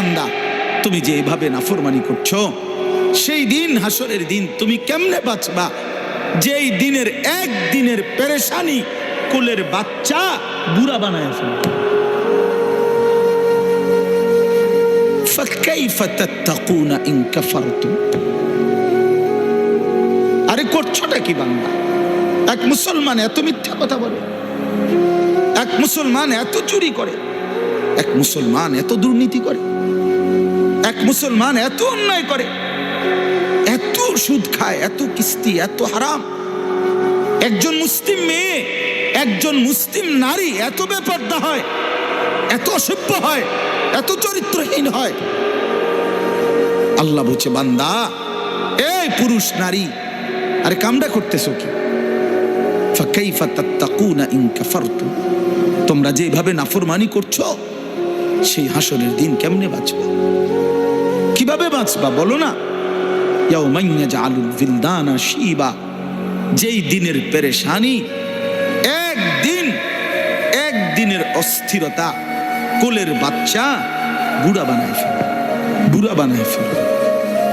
বান্দা, তুমি যে এভাবে নাফরমানি করছ, সেই দিন হাসরের দিন তুমি কেমনে বাঁচবা? যেই দিনের এক দিনের পেরেশানি, কোলের বাচ্চা বুড়া বানায় ফেলবে আরে করছোটা কি বাংলা এক মুসলমান এত মিথ্যা কথা বলে, এক মুসলমান এত চুরি করে, এক মুসলমান এত দুর্নীতি করে। এক মুসলমান এত অন্যায় করে, এত সুদ খায়, এত কিস্তি, এত হারাম। একজন মুসলিম মেয়ে, একজন মুসলিম নারী এত বেপর্দা হয়, এত অসভ্য হয়, এত চরিত্রহীন হয়। আল্লাহ বলছে, বান্দা, এই পুরুষ নারী, আরে কামটা করতেছো কি? তোমরা যেভাবে নাফরমানি করছ, সেই হাসরের দিন কেমনে বাঁচবা? কীভাবে বাঁচবা বলো না? শিবা। যেই দিনের পেরেশানি, একদিন, একদিনের অস্থিরতা, কোলের বাচ্চা বুড়া বানায় ফেলে বুড়া বানায় ফেলে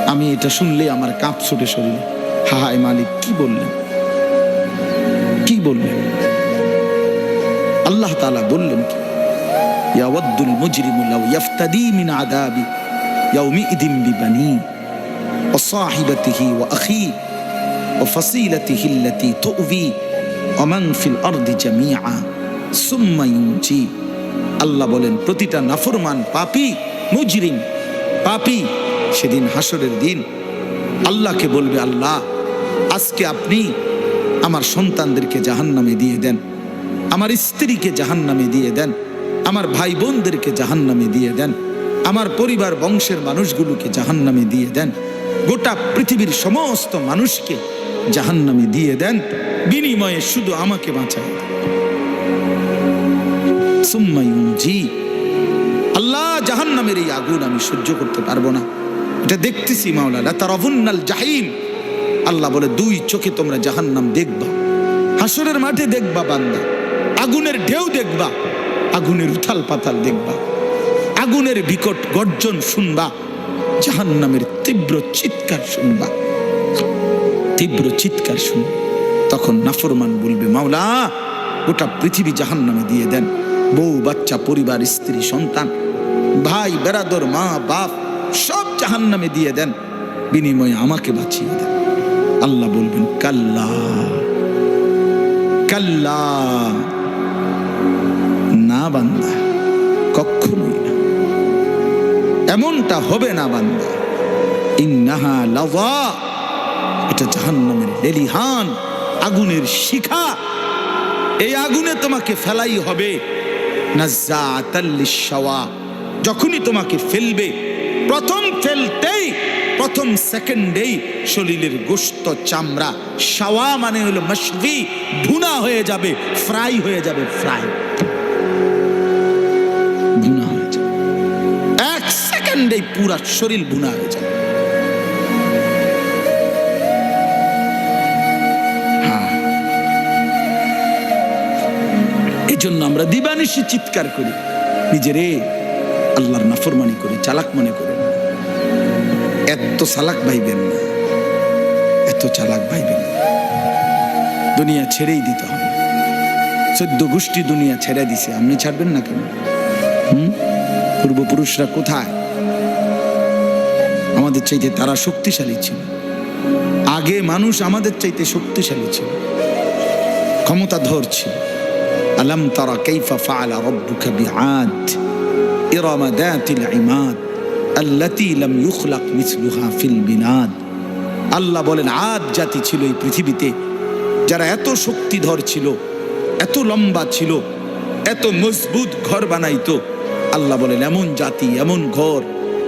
আমি এটা শুনলে আমার কাঁপ ছুটে শরীরে। হায় মালিক, কি বললেন? কি বললেন? আল্লাহ তাআলা বললেন কি? ইয়াওয়াদ্দুল মুজরিমু ইয়াফতাদি মিন আযাবি। ইয়াউমিইদিন বিবানি وصاحبته وأخيه وفصيلته التي تؤوي ومن في الأرض جميعا ثم ينجي আল্লাহ বলেন প্রতিটা নাফরমান পাপি মুজরিম পাপি সেদিন হাসরের দিন আল্লাহকে বলবে আল্লাহ আজকে আপনি আমার সন্তানদেরকে জাহান্নামে দিয়ে দেন আমার স্ত্রীকে জাহান্নামে দিয়ে দেন আমার ভাই বোনদেরকে জাহান্নামে দিয়ে দেন আমার পরিবার বংশের মানুষগুলোকে জাহান্নামে দিয়ে দেন। গোটা পৃথিবীর সমস্ত মানুষকে জাহান্নামে দিয়ে দেন। বিনিময়ে শুধু আমাকে বাঁচায়। আল্লাহ জাহান্নামের এই আগুন আমি সহ্য করতে পারব না। এটা দেখতেছি মাওলানা তারাভুন্নাল জাহিম। আল্লাহ বলে, দুই চোখে তোমরা জাহান্নাম দেখবা, হাসরের মাঠে দেখবা বান্দা, আগুনের ঢেউ দেখবা, আগুনের উথাল পাতাল দেখবা। আগুনের বিকট গর্জন শুনবা, জাহান্নামের তীব্র চিৎকার শুনবা। তীব্র চিৎকার শুনবা তখন নাফরমান বলবে, মাওলা, গোটা পৃথিবী জাহান্নামে দিয়ে দেন। বউ, বাচ্চা, পরিবার, স্ত্রী, সন্তান, ভাই বেরাদর মা, বাপ, সব জাহান্নামে দিয়ে দেন। বিনিময়ে আমাকে বাঁচিয়ে দেন। আল্লাহ বলবেন, কাল্লা কাল্লা, না বান্দা না এমনটা হবে না, বান্দা। ইন্নাহা লাভা এটা জাহান্নামের লেলিহান, আগুনের শিখা। এই আগুনে তোমাকে ফেলাই হবে। যখনই তোমাকে ফেলবে, প্রথম ফেলতেই, প্রথম সেকেন্ডেই শরীরের গোস্ত চামড়া, শাওয়া মানে হলো মশভি ভুনা হয়ে যাবে, ফ্রাই হয়ে যাবে, ফ্রাই। সেকেন্ডেই পুরা শরীর ভুনা হয়ে যাবে হ্যাঁ। এই জন্য আমরা দিবানিশি চিৎকার করি। নিজেরে আল্লাহর নাফরমানি করি, চালাক মনে করি। এত চালাক ভাইবেন না। এত চালাক ভাইবেন না। দুনিয়া ছেড়েই দিতে হবে। চোদ্দ গোষ্ঠী দুনিয়া ছেড়ে দিছে। আপনি ছাড়বেন না কেন? হুম? পূর্বপুরুষরা কোথায়? আমাদের চাইতে তারা শক্তিশালী ছিল। আগে মানুষ আমাদের চাইতে শক্তিশালী ছিল। ক্ষমতা ছিল। আলম তারা কাইফা ফাআলা রাব্বুকা বিআদ। দাতিল ইমাদ। আল্লাতী লাম ইউখলাক মিসলুহা ফিল বিনাদ। আল্লাহ বলেন, আদ জাতি ছিল এই পৃথিবীতে যারা এত শক্তিধর ছিল, এত লম্বা ছিল, এত মজবুত ঘর বানাইতো। আল্লাহ বলেন, এমন জাতি, এমন ঘর,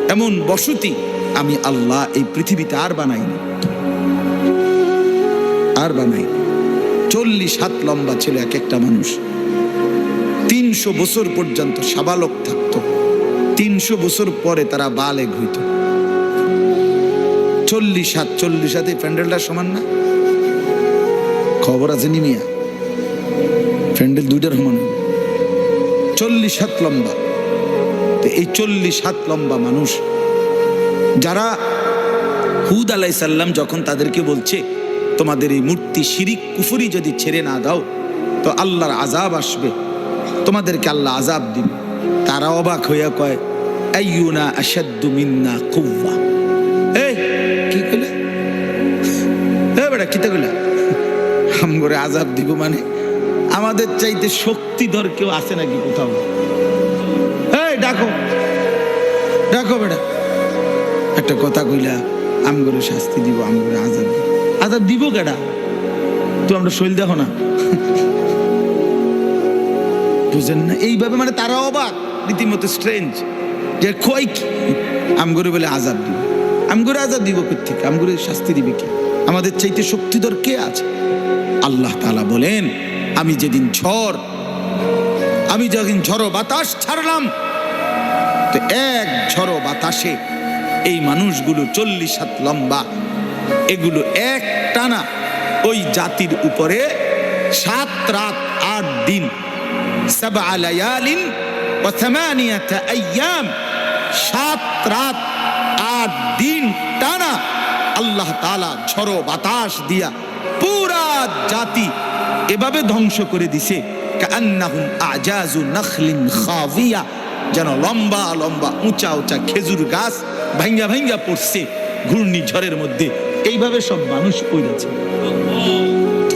এমন বসতি আমি আল্লাহ এই পৃথিবীতে আর বানাইনি। আর বানাইনি। চল্লিশ হাত লম্বা ছিল এক একটা মানুষ। তিনশো বছর পর্যন্ত সাবালক থাকতো। তিনশো বছর পরে তারা বালেগ হইত। চল্লিশ হাত, চল্লিশ হাতে প্যান্ডেলটা সমান না? খবর আছে নিমিয়া প্যান্ডেল দুইটার সমান। চল্লিশ হাত লম্বা। তো এই চল্লিশ হাত লম্বা মানুষ যারা হুদ আলাই সাল্লাম যখন তাদেরকে বলছে, তোমাদের এই মূর্তি শিরিক, কুফুরি যদি ছেড়ে না দাও, তো আল্লাহর আজাব আসবে। তোমাদেরকে আল্লাহ আজাব দিবে। তারা অবাক হইয়া কয়, আইয়ুনা আশাদ্দু মিন্না কুওয়া। এই, কি কইলে? এ বেটা কিতা কইলা? হাম করে আজাব দিব মানে? আমাদের চাইতে শক্তিধর কেউ আছে নাকি কোথাও? এই, ডাকো। ডাকো বেটা। একটা কথা কইলা আম করে শাস্তি দিব আম আজাব দিব। আজাব দিব কেডা? তুই আমরা শৈল দেখো না। বুঝেন না? এইভাবে মানে তারা অবাক, রীতিমতো স্ট্রেঞ্জ যে কই কি? করে বলে আজাব দিব। আম করে আজাব দিব কোথেকে করে শাস্তি দিবে কে? আমাদের চাইতে শক্তিধর কে আছে? আল্লাহ তাআলা বলেন, আমি যেদিন ঝড়, আমি যেদিন ঝড়ো বাতাস ছাড়লাম, তো এক ঝড়ো বাতাসে এই মানুষগুলো চল্লিশ হাত লম্বা। এগুলো এক টানা ওই জাতির উপরে সাত রাত আট দিন। সাত রাত আট দিন টানা আল্লাহ তাআলা ঝড়ো বাতাস দিয়া পুরা জাতি এভাবে ধ্বংস করে দিছে। যেন লম্বা লম্বা উঁচা উঁচা খেজুর গাছ ভাঙ্গা ভাঙ্গা পড়ছে ঘূর্ণিঝড়ের মধ্যে। এইভাবে সব মানুষ পড়েছে।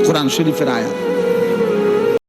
কোরআন শরীফের আয়াত।